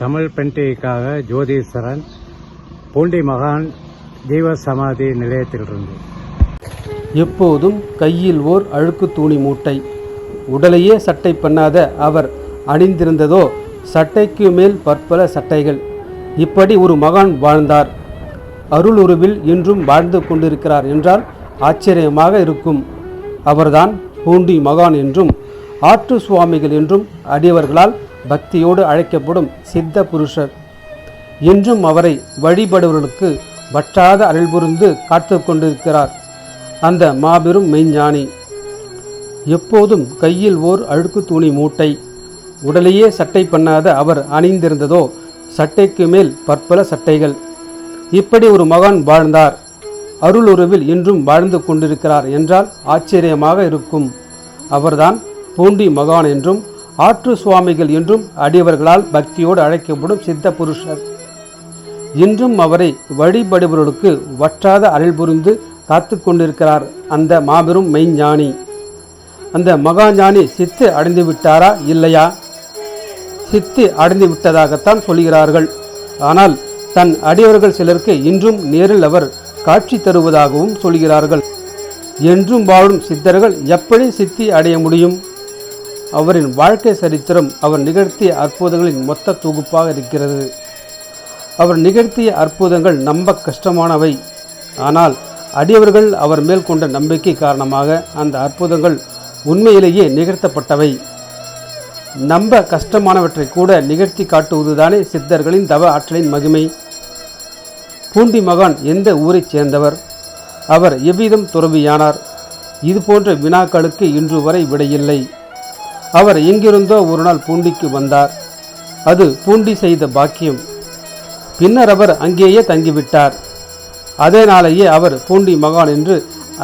தமிழ் பென்டிக்காக ஜோதீஸ்வரன் பூண்டி மகான் ஜீவ சமாதி நிலையத்திலிருந்து. எப்போதும் கையில் ஓர் அழுக்கு தூணி மூட்டை. உடலையே சட்டை பண்ணாத அவர் அணிந்திருந்ததோ சட்டைக்கு மேல் பற்பல சட்டைகள். இப்படி ஒரு மகான் வாழ்ந்தார். அருளுருவில் இன்றும் வாழ்ந்து கொண்டிருக்கிறார் என்றால் ஆச்சரியமாக இருக்கும். அவர்தான் பூண்டி மகான் என்றும் ஆற்று சுவாமிகள் என்றும் அடியவர்களால் பக்தியோடு அழைக்கப்படும் சித்த புருஷர். இன்றும் அவரை வழிபடுவர்களுக்கு வற்றாத அருள் புரிந்து காத்து கொண்டிருக்கிறார். அந்த மாபெரும் மெய்ஞானி. எப்போதும் கையில் ஓர் அழுக்கு துணி மூட்டை உடலையே சட்டை பண்ணாத அவர் அணிந்திருந்ததோ சட்டைக்கு மேல் பற்பல சட்டைகள். இப்படி ஒரு மகான் வாழ்ந்தார். அருளுருவில் இன்றும் வாழ்ந்து கொண்டிருக்கிறார் என்றால் ஆச்சரியமாக இருக்கும். அவர்தான் பூண்டி மகான் என்றும் ஆற்று சுவாமிகள் என்றும் அடியவர்களால் பக்தியோடு அழைக்கப்படும் சித்த புருஷர். இன்றும் அவரை வழிபடுபவர்களுக்கு வற்றாத அருள் புரிந்து காத்து கொண்டிருக்கிறார் அந்த மாபெரும் மெய்ஞானி. அந்த மகாஞானி சித்து அடைந்து விட்டாரா இல்லையா? சித்து அடைந்து விட்டதாகத்தான் சொல்கிறார்கள். ஆனால் தன் அடியவர்கள் சிலருக்கு இன்றும் நேரில் அவர் காட்சி தருவதாகவும் சொல்கிறார்கள். என்றும் வாழும் சித்தர்கள் எப்படி சித்தி அடைய முடியும்? அவரின் வாழ்க்கை சரித்திரம் அவர் நிகழ்த்திய அற்புதங்களின் மொத்த தொகுப்பாக இருக்கிறது. அவர் நிகழ்த்திய அற்புதங்கள் நம்ப கஷ்டமானவை. ஆனால் அடியவர்கள் அவர் மேல் கொண்ட நம்பிக்கை காரணமாக அந்த அற்புதங்கள் உண்மையிலேயே நிகழ்த்தப்பட்டவை. நம்ப கஷ்டமானவற்றை கூட நிகழ்த்தி காட்டுவதுதானே சித்தர்களின் தவ ஆற்றலின் மகிமை. பூண்டி மகான் எந்த ஊரைச் சேர்ந்தவர்? அவர் எவ்விதம் துறவியானார்? இதுபோன்ற வினாக்களுக்கு இன்று வரை விடையில்லை. அவர் எங்கிருந்தோ ஒரு நாள் பூண்டிக்கு வந்தார். அது பூண்டி செய்த பாக்கியம். பின்னர் அவர் அங்கேயே தங்கிவிட்டார். அதே நாளையே அவர் பூண்டி மகான் என்று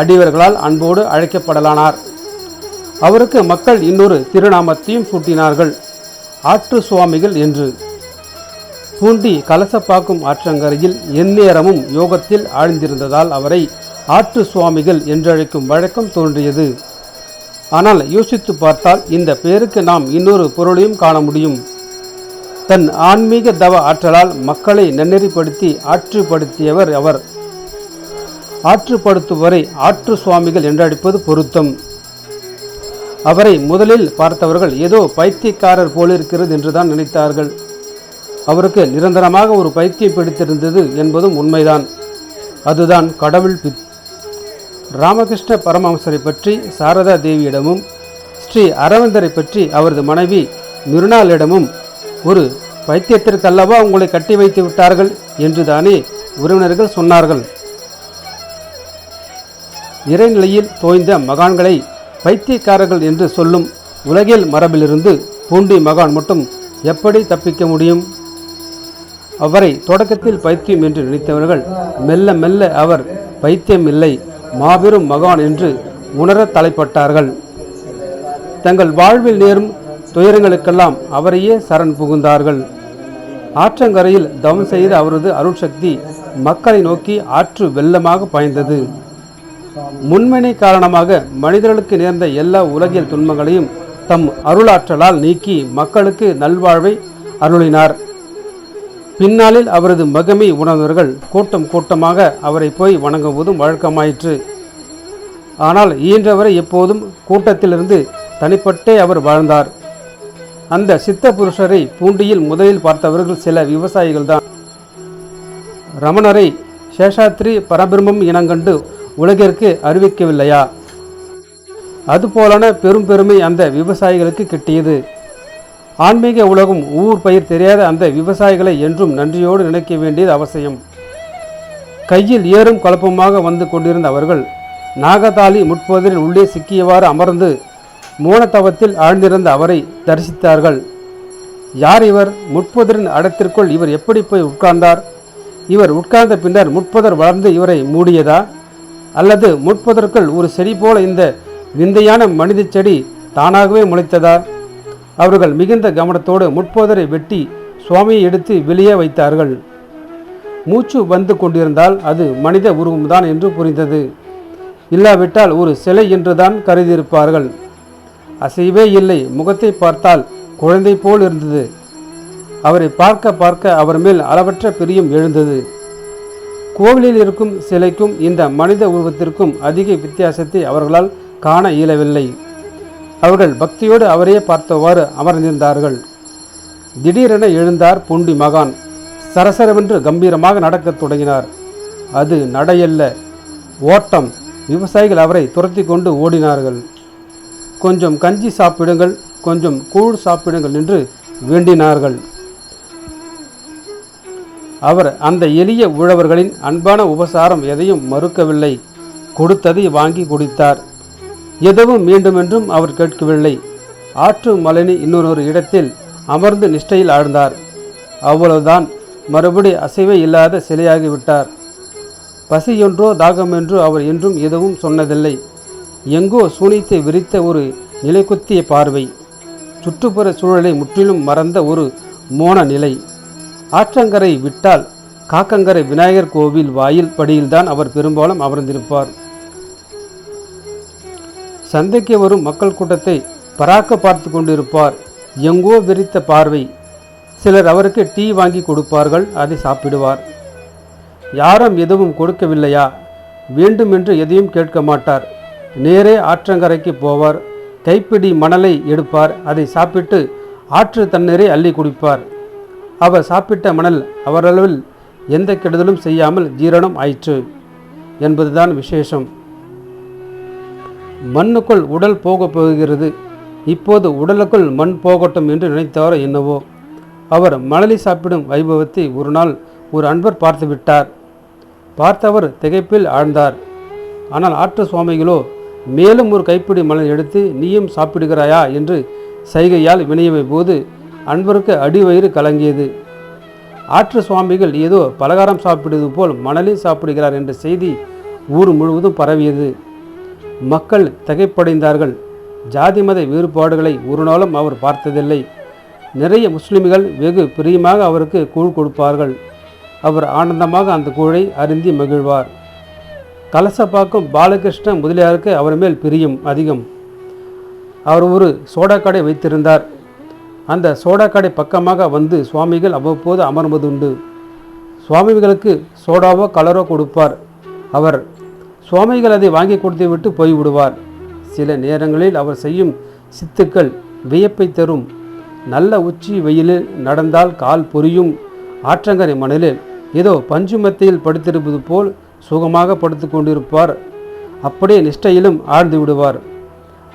அடிவர்களால் அன்போடு அழைக்கப்படலானார். அவருக்கு மக்கள் இன்னொரு திருநாமத்தையும் சூட்டினார்கள். ஆற்று சுவாமிகள் என்று. பூண்டி கலசப்பாக்கும் ஆற்றங்கரையில் எந்நேரமும் யோகத்தில் ஆழ்ந்திருந்ததால் அவரை ஆற்று சுவாமிகள் என்றழைக்கும் வழக்கம் தோன்றியது. ஆனால் யோசித்து பார்த்தால் இந்த பெயருக்கு நாம் இன்னொரு பொருளையும் காண முடியும். தன் ஆன்மீக தவ ஆற்றலால் மக்களை நன்னெறிப்படுத்தி ஆற்றுப்படுத்தியவர் அவர். ஆற்றுப்படுத்துவரை ஆற்று சுவாமிகள் என்றழைப்பது பொருத்தம். அவரை முதலில் பார்த்தவர்கள் ஏதோ பைத்தியக்காரர் போலிருக்கிறது என்றுதான் நினைத்தார்கள். அவருக்கு நிரந்தரமாக ஒரு பைத்தியம் பிடித்திருந்தது என்பதும் உண்மைதான். அதுதான் கடவுள் பித் ராமகிருஷ்ண பரமஹம்சரை பற்றி சாரதா தேவியிடமும் ஸ்ரீ அரவிந்தரை பற்றி அவரது மனைவி மிருணாளிடமும் ஒரு பைத்தியத்திற்கல்லவா உங்களை கட்டி வைத்து விட்டார்கள் என்றுதானே உறவினர்கள் சொன்னார்கள். இறைநிலையில் தோய்ந்த மகான்களை பைத்தியக்காரர்கள் என்று சொல்லும் உலகில் மரபிலிருந்து பூண்டி மகான் மட்டும் எப்படி தப்பிக்க முடியும்? அவரை தொடக்கத்தில் பைத்தியம் என்று நினைத்தவர்கள் மெல்ல மெல்ல அவர் பைத்தியம் இல்லை. மாபெரும் மகான் என்று உணரத் தலைப்பட்டார்கள். தங்கள் வாழ்வில் நேரும் துயரங்களுக்கெல்லாம் அவரையே சரண் புகுந்தார்கள். ஆற்றங்கரையில் தவம் செய்த அவரது அருட்சக்தி மக்களை நோக்கி ஆற்று வெள்ளமாக பாய்ந்தது. முன்மனை காரணமாக மனிதர்களுக்கு நேர்ந்த எல்லா உலகியல் துன்பங்களையும் தம் அருளாற்றலால் நீக்கி மக்களுக்கு நல்வாழ்வை அருளினார். பின்னாளில் அவரது மகமை உணர்ந்தவர்கள் கூட்டம் கூட்டமாக அவரை போய் வணங்குவதும் வழக்கமாயிற்று. ஆனால் இயன்றவரை எப்போதும் கூட்டத்திலிருந்து தனிப்பட்டே அவர் வாழ்ந்தார். அந்த சித்த புருஷரை பூண்டியில் முதலில் பார்த்தவர்கள் சில விவசாயிகள்தான். ரமணரை சேஷாத்ரி பரபிரம்மம் இனங்கண்டு உலகிற்கு அறிவிக்கவில்லையா? அதுபோலான பெரும் பெருமை அந்த விவசாயிகளுக்கு கிட்டியது. ஆன்மீக உலகம் ஊர் பயிர் தெரியாத அந்த விவசாயிகளை என்றும் நன்றியோடு நினைக்க வேண்டியது அவசியம். கையில் ஏறும் குழப்பமாக வந்து கொண்டிருந்த அவர்கள் நாகதாளி முட்போதரில் உள்ளே சிக்கியவாறு அமர்ந்து மூனத்தவத்தில் ஆழ்ந்திருந்த அவரை தரிசித்தார்கள். யார் இவர்? முட்புதரின் அடத்திற்குள் இவர் எப்படி போய் உட்கார்ந்தார்? இவர் உட்கார்ந்த பின்னர் முட்புதர் வளர்ந்து இவரை மூடியதா? அல்லது முட்புதற்குள் ஒரு செடி போல இந்த விந்தையான மனித செடி தானாகவே முளைத்ததா? அவர்கள் மிகுந்த கவனத்தோடு முட்போதரை வெட்டி சுவாமியை எடுத்து வெளியே வைத்தார்கள். மூச்சு வந்து கொண்டிருந்தால் அது மனித உருவம்தான் என்று புரிந்தது. இல்லாவிட்டால் ஒரு சிலை என்றுதான் கருதியிருப்பார்கள். அசைவே இல்லை. முகத்தை பார்த்தால் குழந்தை போல் இருந்தது. அவரை பார்க்க பார்க்க அவர் மேல் அளவற்ற பிரியம் எழுந்தது. கோவிலில் இருக்கும் சிலைக்கும் இந்த மனித உருவத்திற்கும் அதிக வித்தியாசத்தை அவர்களால் காண இயலவில்லை. அவர்கள் பக்தியோடு அவரையே பார்த்தவாறு அமர்ந்திருந்தார்கள். திடீரென எழுந்தார் பூண்டி மகான். சரசரவென்று கம்பீரமாக நடக்கத் தொடங்கினார். அது நடையல்ல. ஓட்டம். விவசாயிகள் அவரை துரத்தி கொண்டு ஓடினார்கள். கொஞ்சம் கஞ்சி சாப்பிடுங்கள் கொஞ்சம் கூழ் சாப்பிடுங்கள் என்று வேண்டினார்கள். அவர் அந்த எளிய உழவர்களின் அன்பான உபசாரம் எதையும் மறுக்கவில்லை. கொடுத்ததை வாங்கி குடித்தார். எதுவும் மீண்டுமென்றும் அவர் கேட்கவில்லை. ஆற்று மலைனி இன்னொரு இடத்தில் அமர்ந்து நிஷ்டையில் ஆழ்ந்தார். அவ்வளவுதான் மறுபடி அசைவே இல்லாத சிலையாகிவிட்டார் பசியொன்றோ தாகமென்றோ அவர் என்றும் எதுவும் சொன்னதில்லை. எங்கோ சூனித்து விரித்த ஒரு நிலைக்குத்திய பார்வை. சுற்றுப்புற சூழலை முற்றிலும் மறந்த ஒரு மோன நிலை. ஆற்றங்கரை விட்டால் காக்கங்கரை விநாயகர் கோவில் வாயில் படியில்தான் அவர் பெரும்பாலும் அமர்ந்திருப்பார். சந்தைக்கு வரும் மக்கள் கூட்டத்தை பராக்க பார்த்து கொண்டிருப்பார். எங்கோ விரித்த பார்வை. சிலர் அவருக்கு டீ வாங்கி கொடுப்பார்கள் அதை சாப்பிடுவார். யாரும் எதுவும் கொடுக்கவில்லையா? வேண்டுமென்று எதையும் கேட்க மாட்டார். நேரே ஆற்றங்கரைக்கு போவார். கைப்பிடி மணலை எடுப்பார். அதை சாப்பிட்டு ஆற்று தண்ணீரை அள்ளி குடிப்பார். அவர் சாப்பிட்ட மணல் அவரளவில் எந்த கெடுதலும் செய்யாமல் ஜீரணம் ஆயிற்று என்பதுதான் விசேஷம். மண்ணுக்குள் உடல் போகப் போகிறது. இப்போது உடலுக்குள் மண் போகட்டும் என்று நினைத்தாரோ என்னவோ. அவர் மணலி சாப்பிடும் வைபவத்தை ஒரு நாள் ஒரு அன்பர் பார்த்து விட்டார். பார்த்தவர் திகைப்பில் ஆழ்ந்தார். ஆனால் ஆற்று சுவாமிகளோ மேலும் ஒரு கைப்பிடி மலர் எடுத்து நீயும் சாப்பிடுகிறாயா? என்று சைகையால் வினையவை போது அன்பருக்கு அடிவயிறு கலங்கியது. ஆற்று சுவாமிகள் ஏதோ பலகாரம் சாப்பிடுவது போல் மணலில் சாப்பிடுகிறார் என்ற செய்தி ஊர் முழுவதும் பரவியது. மக்கள் திகைப்படைந்தார்கள். ஜாதி மத வேறுபாடுகளை ஒரு நாளும் அவர் பார்த்ததில்லை. நிறைய முஸ்லிம்கள் வெகு பிரியமாக அவருக்கு கூழ் கொடுப்பார்கள். அவர் ஆனந்தமாக அந்த கூழை அருந்தி மகிழ்வார். கலசப்பாக்கம் பாலகிருஷ்ண முதலியாருக்கு அவர் மேல் பிரியம் அதிகம். அவர் ஒரு சோடா கடை வைத்திருந்தார். அந்த சோடா கடை பக்கமாக வந்து சுவாமிகள் அவ்வப்போது அமர்வதுண்டு. சுவாமிகளுக்கு சோடாவோ கலரோ கொடுப்பார். அவர் சுவாமிகள் அதை வாங்கி கொடுத்து விட்டு போய்விடுவார். சில நேரங்களில் அவர் செய்யும் சித்துக்கள் வியப்பை தரும். நல்ல உச்சி வெயிலில் நடந்தால் கால் பொரியும். ஆற்றங்கரை மணலில் ஏதோ பஞ்சு மத்தியில் படுத்திருப்பது போல் சுகமாக படுத்து கொண்டிருப்பார். அப்படியே நிஷ்டையிலும் ஆழ்ந்து விடுவார்.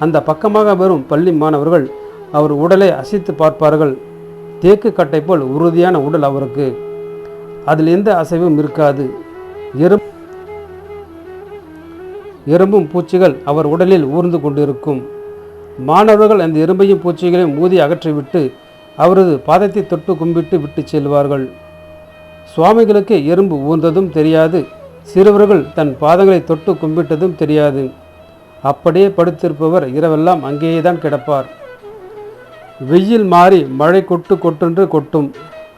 அந்த பக்கமாக வரும் பள்ளி மாணவர்கள் அவர் உடலை அசைத்து பார்ப்பார்கள். தேக்கு கட்டை போல் உறுதியான உடல் அவருக்கு. அதில் எந்த அசைவும் இருக்காது. எறும்பு எறும்பும் பூச்சிகள் அவர் உடலில் ஊர்ந்து கொண்டிருக்கும். மாணவர்கள் அந்த எறும்பையும் பூச்சிகளையும் ஊதி அகற்றிவிட்டு அவரது பாதத்தை தொட்டு கும்பிட்டு விட்டு செல்வார்கள். சுவாமிகளுக்கு எறும்பு ஊர்ந்ததும் தெரியாது சிறுவர்கள் தன் பாதங்களை தொட்டு கும்பிட்டதும் தெரியாது. அப்படியே படுத்திருப்பவர் இரவெல்லாம் அங்கேயே தான் கிடப்பார். வெயில் மாறி மழை கொட்டு கொட்டென்று கொட்டும்.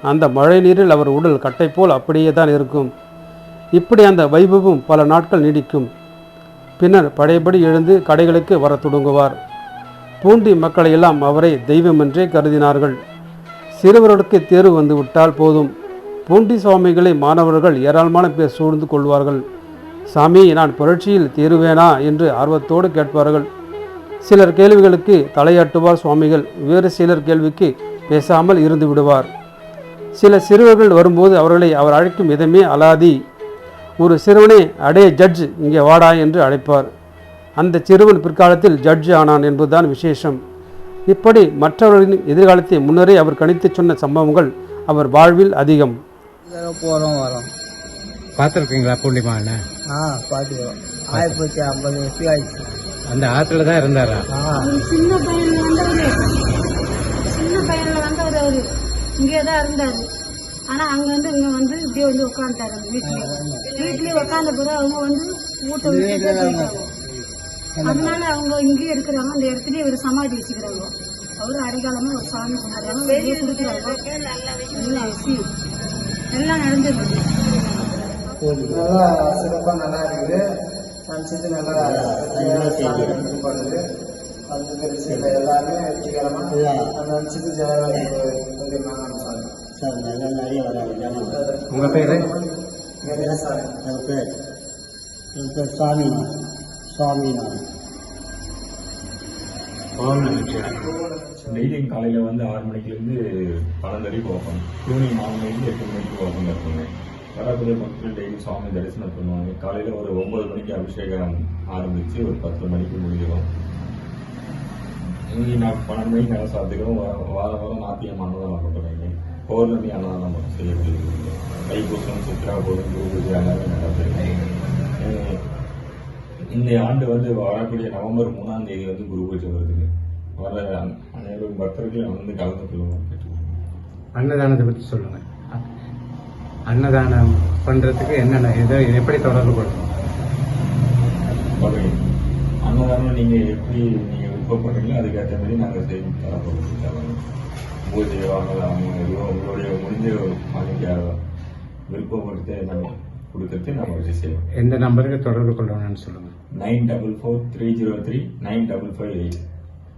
அந்த மழை நீரில் அவர் உடல் கட்டை போல் அப்படியே தான் இருக்கும். இப்படி அந்த வைபவம் பல நாட்கள் நீடிக்கும். பின்னர் படையபடி எழுந்து கடைகளுக்கு வரத் தொடங்குவார். பூண்டி மக்களையெல்லாம் அவரை தெய்வமென்றே கருதினார்கள். சிறுவர்களுக்கு தேர்வு வந்துவிட்டால் போதும். பூண்டி சுவாமிகளை மாணவர்கள் ஏராளமான பேர் சூழ்ந்து கொள்வார்கள். சாமி நான் புரட்சியில் தேருவேனா என்று ஆர்வத்தோடு கேட்பார்கள். சிலர் கேள்விகளுக்கு தலையாட்டுவார் சுவாமிகள். வேறு சிலர் கேள்விக்கு பேசாமல் இருந்து விடுவார். சில சிறுவர்கள் வரும்போது அவர்களை அவர் அழைக்கும் விதமே அலாதி. ஒரு சிறுவனை அடே ஜட்ஜ் இங்கே வாடா என்று அழைப்பார். அந்த சிறுவன் பிற்காலத்தில் ஜட்ஜ் ஆனான் என்பதுதான் விசேஷம். இப்படி மற்றவர்களின் எதிர்காலத்தை முன்னரே அவர் கணித்து சொன்ன சம்பவங்கள் அவர் வாழ்வில் அதிகம். போகிறோம் வரோம். பார்த்துருக்கீங்களா மகானை ஆ பார்த்துக்கிறோம். ஆயிரத்தி ஐம்பது வருஷம் ஆயிடுச்சு. அந்த ஆற்றுல தான் இருந்தாரா? ஆ. சின்ன பையன்ல வந்தவரு. சின்ன பையன்ல வந்தவர் அவரு. இங்கே தான் இருந்தாரு. ஆனா அங்க வந்து இங்க வந்து இப்படியே வந்து உட்காந்துட்டாரு வீட்லயே வீட்லயே உட்காந்த பிறகு அவங்க வந்து வீட்டை விட்டு போயிட்டாங்க. அதனால அவங்க இங்கேயே இருக்கிறாங்க. அந்த இடத்துலயே ஒரு சமாதி வச்சுக்கிறாங்க. அவரு அடைக்காலமா ஒரு சாமி கும்பிடுறாங்க வெளியே கொடுக்குறாங்க எல்லாம் விஷயம். எல்லாம் நடந்துருக்கு நல்லா சிறப்பாக நல்லா இருக்குது. நினச்சது நல்லா படுது அந்த பெருசு எல்லாமே வெற்றிகரமாக நினச்சது ஜெயலலிதா சொல்லியிருந்தாங்க சார் நிறைய நிறைய வராது ஜனம் உங்க பேரு? என் பேர் என் பேர் சாமிநாத் சுவாமிநாத் டெய்லியும் காலையில் வந்து ஆறு மணிக்கிலேருந்து பன்னெண்டு போகும் ஓப்பன். ஈவினிங் நாலு மணிக்கு எட்டு மணிக்கு போகும் இருப்பாங்க வரக்கூடிய மக்கள் டெய்லி சுவாமி தரிசனம் பண்ணுவாங்க. காலையில் ஒரு ஒம்பது மணிக்கு அபிஷேகம் ஆரம்பித்து ஒரு பத்து மணிக்கு முடிஞ்சிடும். இங்கே நான் பன்னெண்டு மணிக்கு நேரம் சாப்பிட்டுக்கிறோம் வார வாரம் நாத்தியமானதான் அன்னதானம் பண்ணுறாங்க பௌர்ணமி அன்னதானம் மட்டும் செய்யப்படுகிறது தைப்பூசம் சித்ரா குரு பூஜை எல்லாமே இந்த ஆண்டு வந்து வரக்கூடிய நவம்பர் மூணாம் தேதி வந்து குரு பூஜை வருதுங்க வர அன- அனைவரும் பக்தர்கள் வந்து கலந்து கொள்ளுவோம். அன்னதானத்தை பத்தி சொல்லுங்க. அன்னதானம் பண்றதுக்கு என்னென்ன இதை எப்படி தொடர்பு கொள்ளணும் அன்னதானம் நீங்க எப்படி நீங்க விருப்பப்படுறீங்களோ அதுக்கேற்ற மாதிரி நாங்கள் செய்து தரப்போம் பூஜை அன்னதானம் எதுவோ உங்களுடைய முடிஞ்ச மாணிக்க விருப்பப்படுத்த நம்ம கொடுக்கறது நம்ம வச்சு செய்வோம் எந்த நம்பருக்கு தொடர்பு கொள்ளணும்னு சொல்லுங்க. Nine double four three zero three nine double five eight.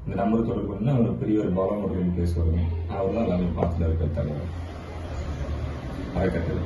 இந்த நம்பர் தொடர்பு பண்ணால் அவர் பெரிய ஒரு பாலமுருகன் பேசுவாருங்க அவர் தான் எல்லாமே பார்த்துட்டு இருக்க தலைவர். அறக்கட்டளை